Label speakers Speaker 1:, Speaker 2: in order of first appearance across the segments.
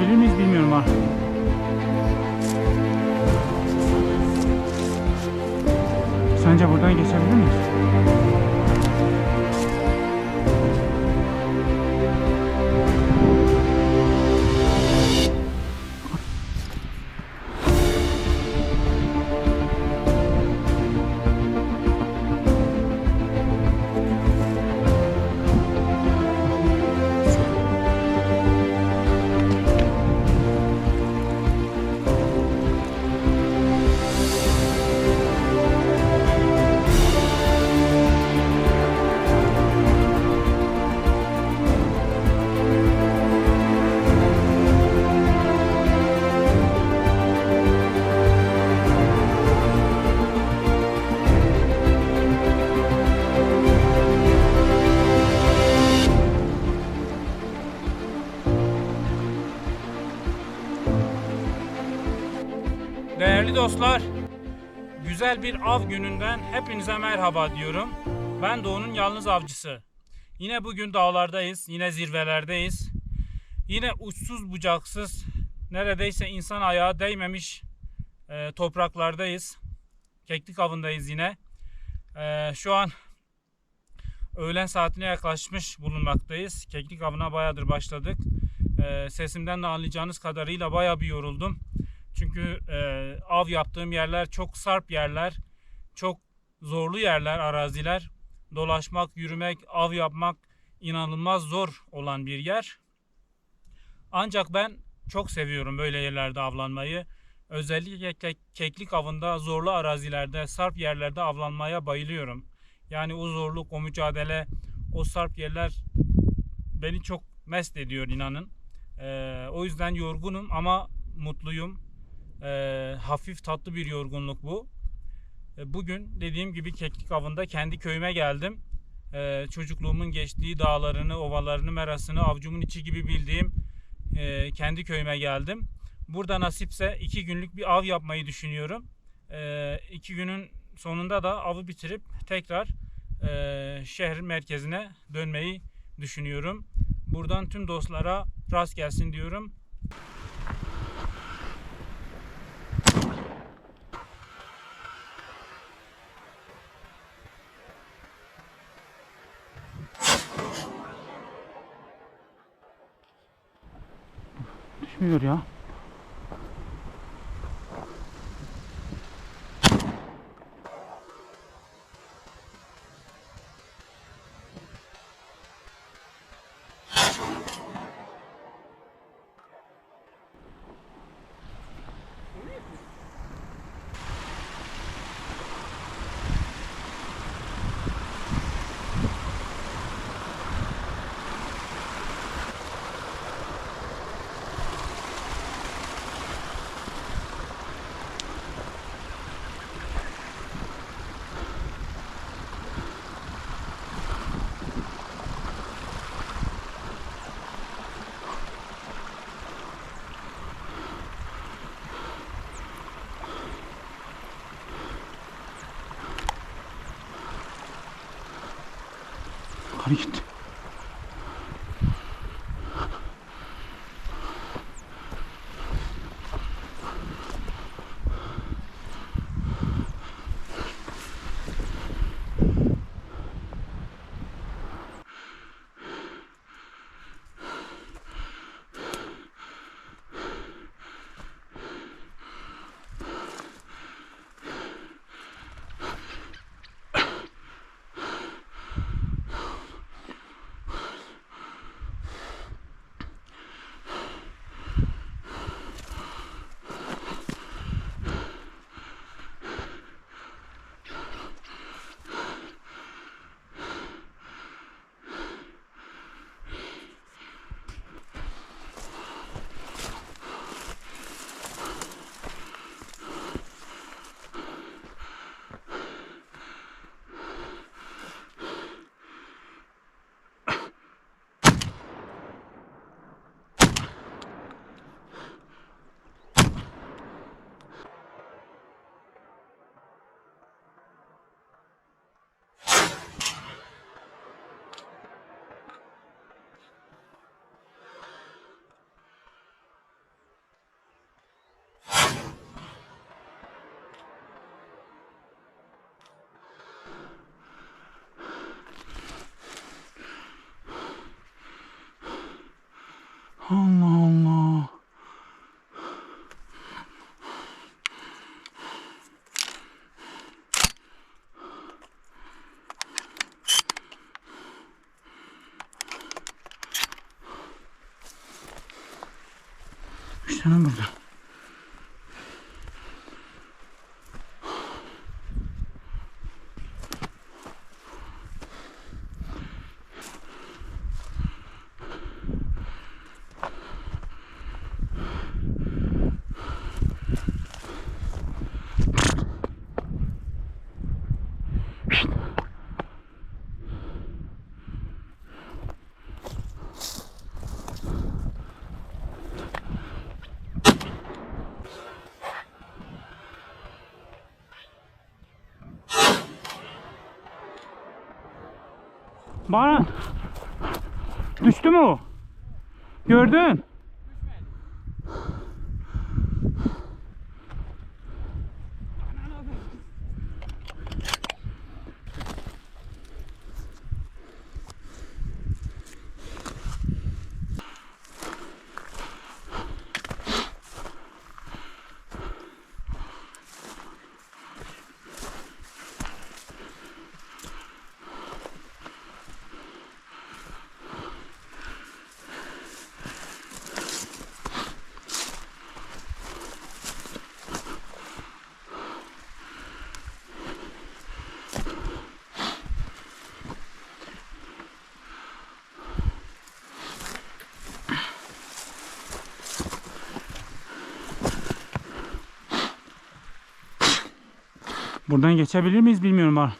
Speaker 1: Geçebilir miyiz bilmiyorum ha. Sence buradan geçebilir miyiz? Değerli dostlar, güzel bir av gününden hepinize merhaba diyorum. Ben Doğu'nun yalnız avcısı. Yine bugün dağlardayız, yine zirvelerdeyiz. Yine uçsuz bucaksız, neredeyse insan ayağı değmemiş e, topraklardayız. Keklik avındayız yine. E, şu an öğlen saatine yaklaşmış bulunmaktayız. Keklik avına bayağıdır başladık. E, sesimden de anlayacağınız kadarıyla bayağı bir yoruldum. Çünkü e, av yaptığım yerler çok sarp yerler, çok zorlu yerler, araziler. Dolaşmak, yürümek, av yapmak inanılmaz zor olan bir yer. Ancak ben çok seviyorum böyle yerlerde avlanmayı. Özellikle ke- keklik avında zorlu arazilerde, sarp yerlerde avlanmaya bayılıyorum. Yani o zorluk, o mücadele, o sarp yerler beni çok mest ediyor inanın. Ee, o yüzden yorgunum ama mutluyum. Ee, hafif tatlı bir yorgunluk bu. Ee, bugün dediğim gibi keklik avında kendi köyüme geldim. Ee, çocukluğumun geçtiği dağlarını, ovalarını, merasını avcumun içi gibi bildiğim e, kendi köyüme geldim. Burada nasipse iki günlük bir av yapmayı düşünüyorum. Ee, iki günün sonunda da avı bitirip tekrar e, şehrin merkezine dönmeyi düşünüyorum. Buradan tüm dostlara rast gelsin diyorum. Düşmüyor ya. Yukarı Allah Allah. Üç tane burada. Baran. Düştü mü? Gördün? Buradan geçebilir miyiz bilmiyorum Baran.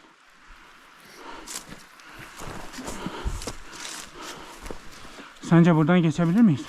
Speaker 1: Sence buradan geçebilir miyiz?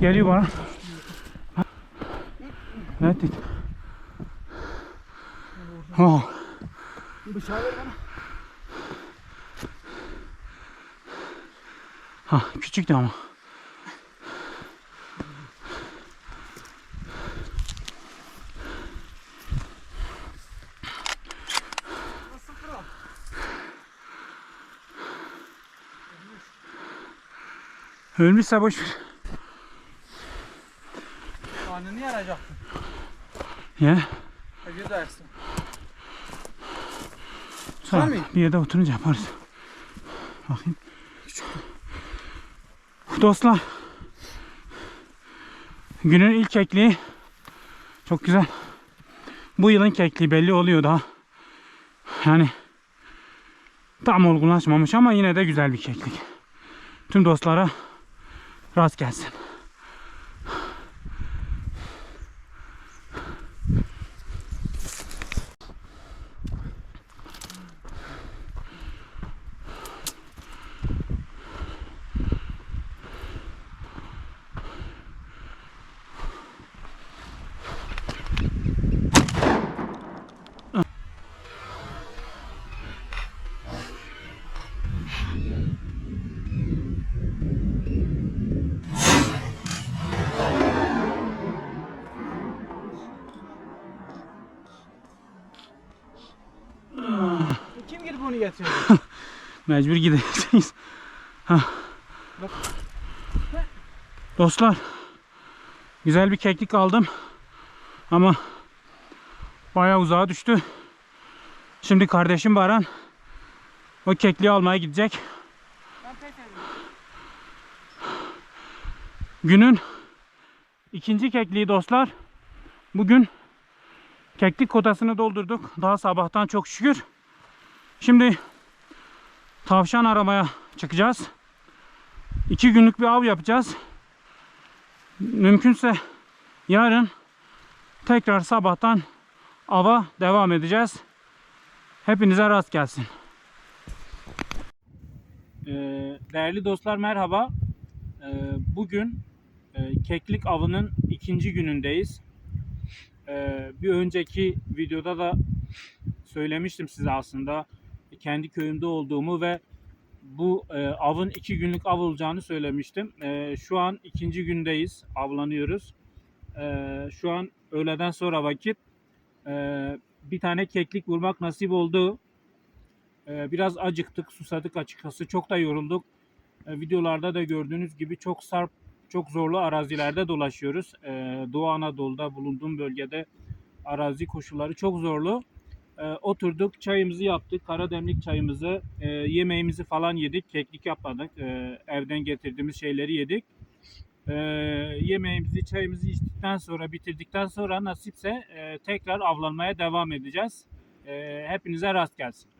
Speaker 1: Geliyor bana. Ne ettin? Oh.
Speaker 2: Bıçağı ver bana.
Speaker 1: Ha, küçüktü ama. Ölmüşse boş ver. Ya.
Speaker 2: Öbür dersin.
Speaker 1: Sonra
Speaker 2: Tabii.
Speaker 1: bir yerde oturunca yaparız. Bakayım. Dostlar. Günün ilk kekliği. Çok güzel. Bu yılın kekliği belli oluyor daha. Yani tam olgunlaşmamış ama yine de güzel bir keklik. Tüm dostlara rast gelsin.
Speaker 2: Onu getiriyor?
Speaker 1: Mecbur gideceğiz. Dostlar. Güzel bir keklik aldım. Ama bayağı uzağa düştü. Şimdi kardeşim Baran o kekliği almaya gidecek. Günün ikinci kekliği dostlar. Bugün keklik kotasını doldurduk. Daha sabahtan çok şükür. Şimdi tavşan aramaya çıkacağız. İki günlük bir av yapacağız. Mümkünse yarın tekrar sabahtan ava devam edeceğiz. Hepinize rast gelsin. Ee, değerli dostlar merhaba. Ee, bugün e, keklik avının ikinci günündeyiz. Ee, bir önceki videoda da söylemiştim size aslında kendi köyümde olduğumu ve bu e, avın iki günlük av olacağını söylemiştim. E, şu an ikinci gündeyiz, avlanıyoruz. E, şu an öğleden sonra vakit. E, bir tane keklik vurmak nasip oldu. E, biraz acıktık, susadık açıkçası. Çok da yorulduk. E, videolarda da gördüğünüz gibi çok sarp, çok zorlu arazilerde dolaşıyoruz. E, Doğu Anadolu'da bulunduğum bölgede arazi koşulları çok zorlu. E, oturduk, çayımızı yaptık, kara demlik çayımızı, e, yemeğimizi falan yedik, keklik yapmadık. E, evden getirdiğimiz şeyleri yedik. E, yemeğimizi, çayımızı içtikten sonra, bitirdikten sonra nasipse e, tekrar avlanmaya devam edeceğiz. E, hepinize rast gelsin.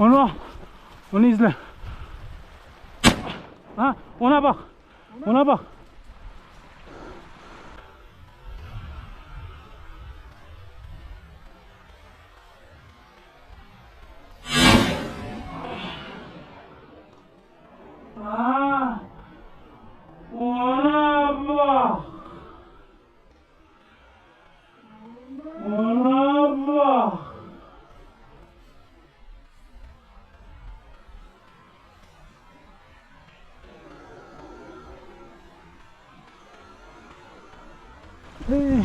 Speaker 1: On va, on isle. Hein? On a bas. On a bas. Hey.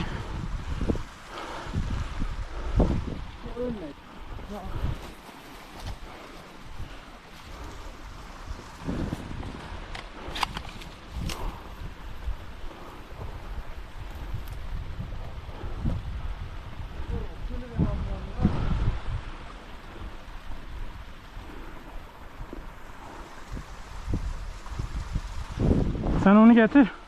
Speaker 1: Sen onu getir.